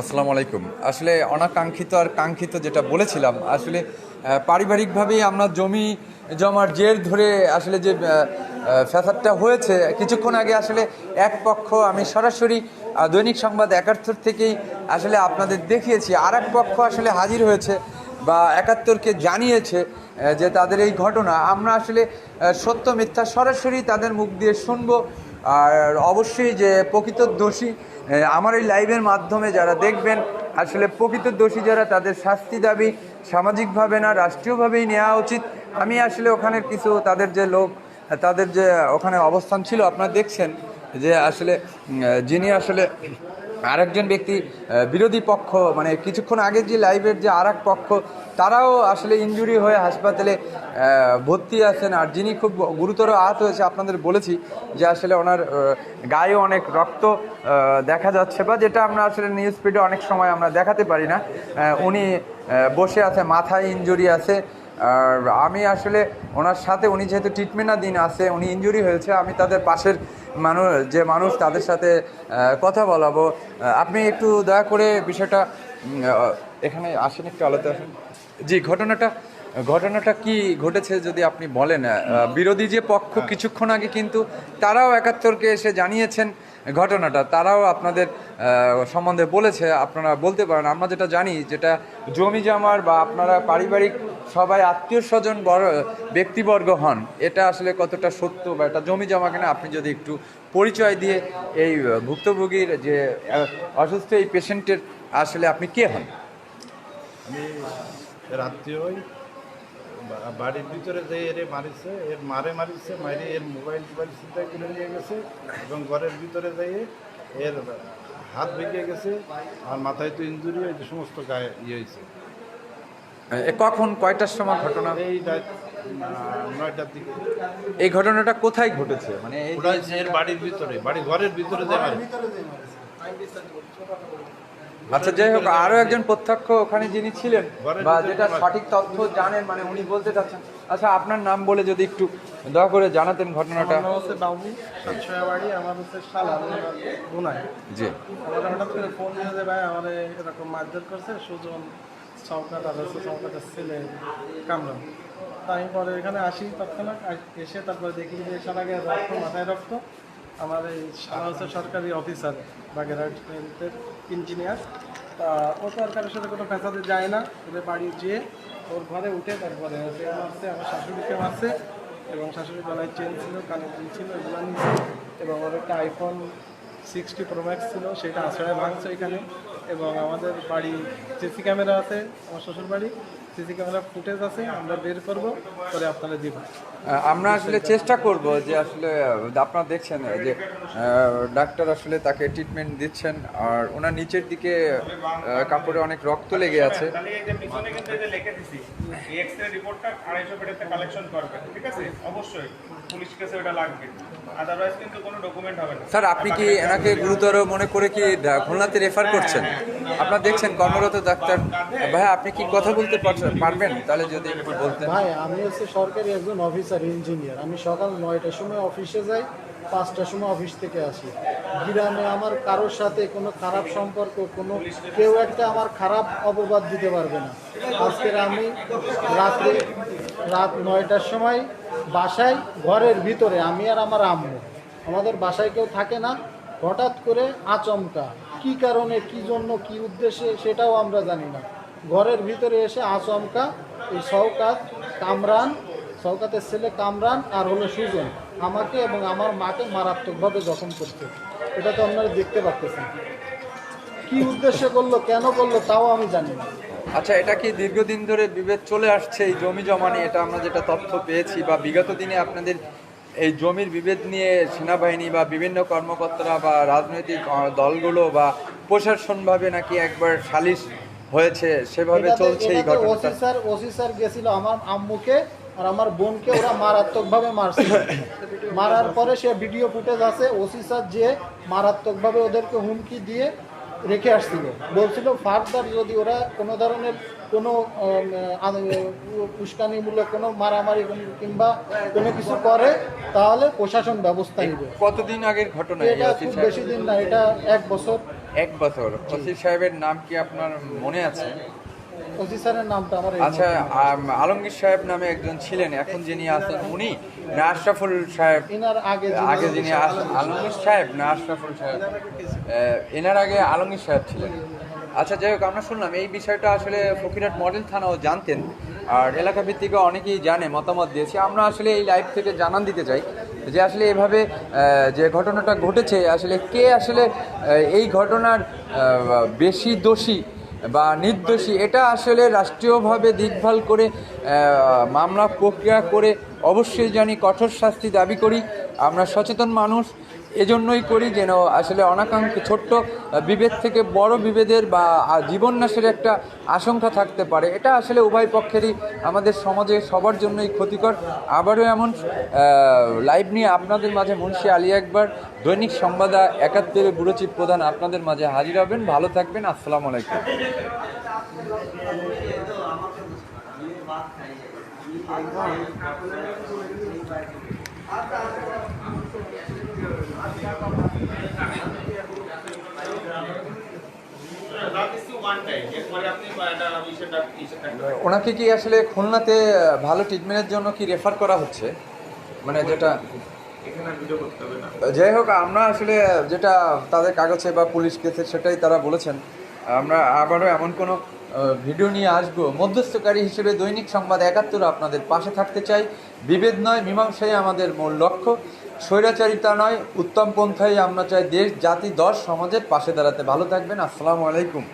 আসসালামু আলাইকুম। আসলে অনাকাঙ্ক্ষিত আর কাঙ্ক্ষিত যেটা বলেছিলাম, আসলে পারিবারিকভাবেই আমরা জমি জমার জের ধরে আসলে যে ফ্যাসাদটা হয়েছে, কিছুক্ষণ আগে আসলে এক পক্ষ আমি সরাসরি দৈনিক সংবাদ একাত্তর থেকেই আসলে আপনাদের দেখিয়েছি আর এক পক্ষ আসলে হাজির হয়েছে বা একাত্তরকে জানিয়েছে যে তাদের এই ঘটনা। আমরা আসলে সত্য মিথ্যা সরাসরি তাদের মুখ দিয়ে শুনব আর অবশ্যই যে প্রকৃত দোষী আমার এই লাইভের মাধ্যমে যারা দেখবেন, আসলে প্রকৃত দোষী যারা, তাদের শাস্তি দাবি সামাজিকভাবে না, রাষ্ট্রীয়ভাবেই নেওয়া উচিত। আমি আসলে ওখানের কিছু, তাদের যে লোক, তাদের যে ওখানে অবস্থান ছিল, আপনারা দেখছেন যে আসলে যিনি আসলে আরেকজন ব্যক্তি বিরোধী পক্ষ মানে কিছুক্ষণ আগে যে লাইভের যে আর পক্ষ, তারাও আসলে ইনজুরি হয়ে হাসপাতালে ভর্তি আছেন। আর যিনি খুব গুরুতর আহত হয়েছে, আপনাদের বলেছি যে আসলে ওনার গায়ে অনেক রক্ত দেখা যাচ্ছে বা যেটা আমরা আসলে নিউজ স্পিডে অনেক সময় আমরা দেখাতে পারি না। উনি বসে আছে, মাথায় ইনজুরি আছে। আর আমি আসলে ওনার সাথে, উনি যেহেতু ট্রিটমেন্টাধীন আছে, উনি ইনজুরি হয়েছে, আমি তাদের পাশের মানুষ যে মানুষ তাদের সাথে কথা বলাবো। আপনি একটু দয়া করে বিষয়টা এখানে আসেন একটু আলোতে আসেন। জি ঘটনাটা ঘটনাটা কি ঘটেছে যদি আপনি বলেন? বিরোধী যে পক্ষ কিছুক্ষণ আগে কিন্তু তারাও একাত্তরকে এসে জানিয়েছেন ঘটনাটা। তারাও আপনাদের সম্বন্ধে বলেছে, আপনারা বলতে পারেন। আমরা যেটা জানি, যেটা জমি জমার বা আপনারা পারিবারিক সবাই আত্মীয় স্বজন বড়, ব্যক্তিবর্গ হন, এটা আসলে কতটা সত্য বা এটা জমি জমা কিনা, আপনি যদি একটু পরিচয় দিয়ে এই ভুক্তভোগীর যে অসুস্থ এই পেশেন্টের আসলে আপনি কে হন? আমি আত্মীয় বাড়ির ভিতরে যে এর মারিছে এর মারে মারিছে মারি এর মোবাইল টোবাইল চিন্তায় কিনে নিয়ে গেছে এবং ঘরের ভিতরে যেয়ে এর হাত ভেঙে গেছে আর মাথায় তো ইঞ্জুরি হয়েছে সমস্ত গায়ে ইয়ে হয়েছে। কখন কয়টার সময় ঘটনা? এই নয়টার দিকে। এই ঘটনাটা কোথায় ঘটেছে? মানে এর বাড়ির ভিতরে বাড়ি ঘরের ভিতরে যে মারে আচ্ছা যাই হোক আরও একজন প্রত্যক্ষ ওখানে যিনি ছিলেন বা যেটা সঠিক তথ্য জানেন মানে উনি বলতে চাচ্ছেন। আচ্ছা আপনার নাম বলে যদি একটু দয়া করে জানাতেন ঘটনাটা। আমার হচ্ছে বাবু সাতশয়া বাড়ি আমার হচ্ছে শালা গুনায় জি। আমার হঠাৎ করে ফোন দিয়ে ভাই আমার এরকম মারধর করছে সুজন আর হচ্ছে ছেলে কামরান তা আমি পরে এখানে আসি তৎক্ষণাৎ এসে তারপরে দেখি যে সারা আগে রক্ত মাথায় রক্ত। আমার এই সরকারি অফিসার বাগেরহাটের ইঞ্জিনিয়ার তা ও তো আর কারোর সাথে কোনো ফেসাতে যায় না। ওদের বাড়ি যেয়ে ওর ঘরে উঠে তারপরে হচ্ছে মারছে আমার শাশুড়িকে মারছে এবং শাশুড়ি গলায় চেন ছিল, কানে দুল ছিল, এগুলো নিয়েছে। এবং ওর একটা আইফোন সিক্সটি প্রো ম্যাক্স ছিল, সেটা আশ্রয় ভাঙছে এখানে। এবং আমাদের বাড়ি সিসি ক্যামেরা আছে আমার শ্বশুর বাড়ি। সিসি ক্যামেরা ফুটেজ আছে আমরা বের করব করে আপনারা দিব। আমরা আসলে চেষ্টা করব যে আসলে আপনারা দেখছেন যে ডাক্তার আসলে তাকে ট্রিটমেন্ট দিচ্ছেন আর ওনার নিচের দিকে কাপড়ে অনেক রক্ত লেগে আছে। তাহলে এই যে পিছনে কিন্তু এই যে লিখে দিছি এই এক্সরে রিপোর্টটা আড়াইশো পেটেতে কালেকশন করবে ঠিক আছে অবশ্যই পুলিশ কেসে ওটা লাগবে আদারওয়াইজ কিন্তু কোনো ডকুমেন্ট হবে না স্যার আপনি কি এনাকে গুরুতর মনে করে কি খুলনাতে রেফার করছেন? আপনারা দেখছেন কর্মরত ডাক্তার। ভাই আপনি কি কথা বলতে পারবেন? তাহলে যদি একটু বলতেন। ভাই, আমি হচ্ছে সরকারি একজন অফিসার ইঞ্জিনিয়ার আমি সকাল নয়টার সময় অফিসে যাই, পাঁচটার সময় অফিস থেকে আসি। গ্রামে আমার কারোর সাথে কোনো খারাপ সম্পর্ক, কোনো কেউ একটা আমার খারাপ অপবাদ দিতে পারবে না। আজকের আমি রাত্রে রাত নয়টার সময় বাসায়, ঘরের ভিতরে, আমি আর আমার আম্মু। আমাদের বাসায় কেউ থাকে না, হঠাৎ করে আচমকা। কি কারণে, কি জন্য, কি উদ্দেশ্যে, সেটাও আমরা জানি না। ঘরের ভিতরে এসে আচমকা, এই শওকাত কামরান, শওকাতের ছেলে কামরান আর হলো সুজন আমাকে এবং আমার মাকে মারাত্মকভাবে জখম করছে। এটা তো আপনারা দেখতে পাচ্ছেন। কি উদ্দেশ্যে করল, কেন করল, তাও আমি জানি না। আচ্ছা এটা কি দীর্ঘদিন ধরে বিভেদ চলে আসছে এই জমি জমা নিয়ে এটা আমরা যেটা তথ্য পেয়েছি বা বিগত দিনে আপনাদের এই জমির বিভেদ নিয়ে সেনাবাহিনী বা বিভিন্ন কর্মকর্তারা বা রাজনৈতিক দলগুলো বা প্রশাসনভাবে নাকি একবার সালিশ হয়েছে সেভাবে চলছে এই ঘটনাটা? ওসি স্যার ওসি স্যার গেছিল আমার আম্মুকে আর আমার বোনকে ওরা মারাত্মকভাবে মারছিল। মারার পরে সে ভিডিও ফুটেজ আছে ওসি স্যার যে মারাত্মকভাবে ওদেরকে হুমকি দিয়ে রেখে আসছিল। বলছিল ফার্দার যদি ওরা কোনো ধরনের কোনো উস্কানিমূলক কোনো মারামারি কিংবা কোনো কিছু করে তাহলে প্রশাসন ব্যবস্থা নেবে। কতদিন আগের ঘটনা এটা খুব বেশি দিন না এটা এক বছর। এক বছর। ওসি সাহেবের নাম কি আপনার মনে আছে? ওসি স্যারের নামটা আমার আচ্ছা আলমগীর সাহেব নামে একজন ছিলেন এখন যিনি আছেন উনি না আশরাফুল সাহেব। ইনার আগে যিনি আগে যিনি আলমগীর সাহেব না আশরাফুল সাহেব এনার আগে আলমগীর সাহেব ছিলেন। আচ্ছা যাই হোক, আমরা শুনলাম এই বিষয়টা আসলে ফকিরহাট মডেল থানাও জানতেন, আর এলাকা ভিত্তিক অনেকেই জানে, মতামত দিয়েছে। আমরা আসলে এই লাইভ থেকে জানান দিতে চাই যে আসলে এভাবে যে ঘটনাটা ঘটেছে, আসলে কে আসলে এই ঘটনার বেশি দোষী বা নির্দোষী, এটা আসলে রাষ্ট্রীয়ভাবে দেখভাল করে মামলা প্রক্রিয়া করে অবশ্যই জানি কঠোর শাস্তি দাবি করি। আমরা সচেতন মানুষ এজন্যই করি যেন আসলে অনাকাঙ্ক্ষী ছোট্ট বিভেদ থেকে বড় বিভেদের বা আহ, জীবন নাশের একটা আশঙ্কা থাকতে পারে। এটা আসলে উভয় পক্ষেরই আমাদের সমাজে সবার জন্যই ক্ষতিকর। আবারও এমন লাইভ নিয়ে আপনাদের মাঝে মুন্সি আলী একবার দৈনিক সংবাদা একাত্তরের ব্যুরো চিফ প্রধান আপনাদের মাঝে হাজির হবেন। ভালো থাকবেন আসসালামু আলাইকুম। ওনাকে কি আসলে খুলনাতে ভালো ট্রিটমেন্টের জন্য কি রেফার করা হচ্ছে? মানে যেটা যাই হোক আমরা আসলে যেটা তাদের কাগজে বা পুলিশ কেসে সেটাই তারা বলেছেন। আমরা আবারও এমন কোনো ভিডিও নিয়ে আসব। মধ্যস্থকারী হিসেবে দৈনিক সংবাদ একাত্তর আপনাদের পাশে থাকতে চাই। বিভেদ নয় মীমাংসাই আমাদের মূল লক্ষ্য। স্বৈরাচারিতা নয় উত্তম পন্থায় আমরা চাই দেশ, জাতি দশ সমাজের পাশে দাঁড়াতে। ভালো থাকবেন, আসসালামু আলাইকুম।